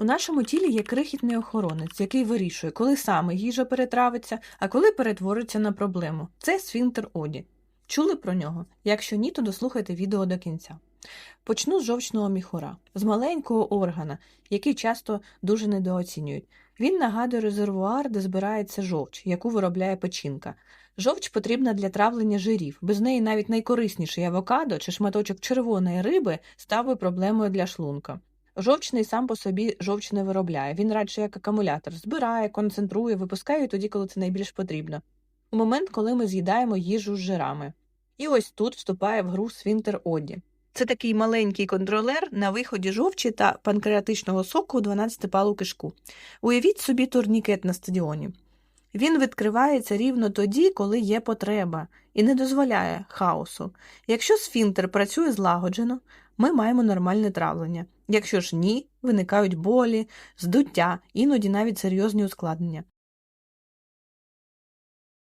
У нашому тілі є крихітний охоронець, який вирішує, коли саме їжа перетравиться, а коли перетвориться на проблему. Це сфінктер Оді. Чули про нього? Якщо ні, то дослухайте відео до кінця. Почну з жовчного міхура, з маленького органа, який часто дуже недооцінюють. Він нагадує резервуар, де збирається жовч, яку виробляє печінка. Жовч потрібна для травлення жирів. Без неї навіть найкорисніший авокадо чи шматочок червоної риби став би проблемою для шлунка. Жовчний сам по собі жовч не виробляє. Він радше як акумулятор збирає, концентрує, випускає тоді, коли це найбільш потрібно. У момент, коли ми з'їдаємо їжу з жирами. І ось тут вступає в гру свінтер Оді. Це такий маленький контролер на виході жовчі та панкреатичного соку у 12-палу кишку. Уявіть собі турнікет на стадіоні. Він відкривається рівно тоді, коли є потреба, і не дозволяє хаосу. Якщо сфінтер працює злагоджено, ми маємо нормальне травлення. Якщо ж ні, виникають болі, здуття, іноді навіть серйозні ускладнення.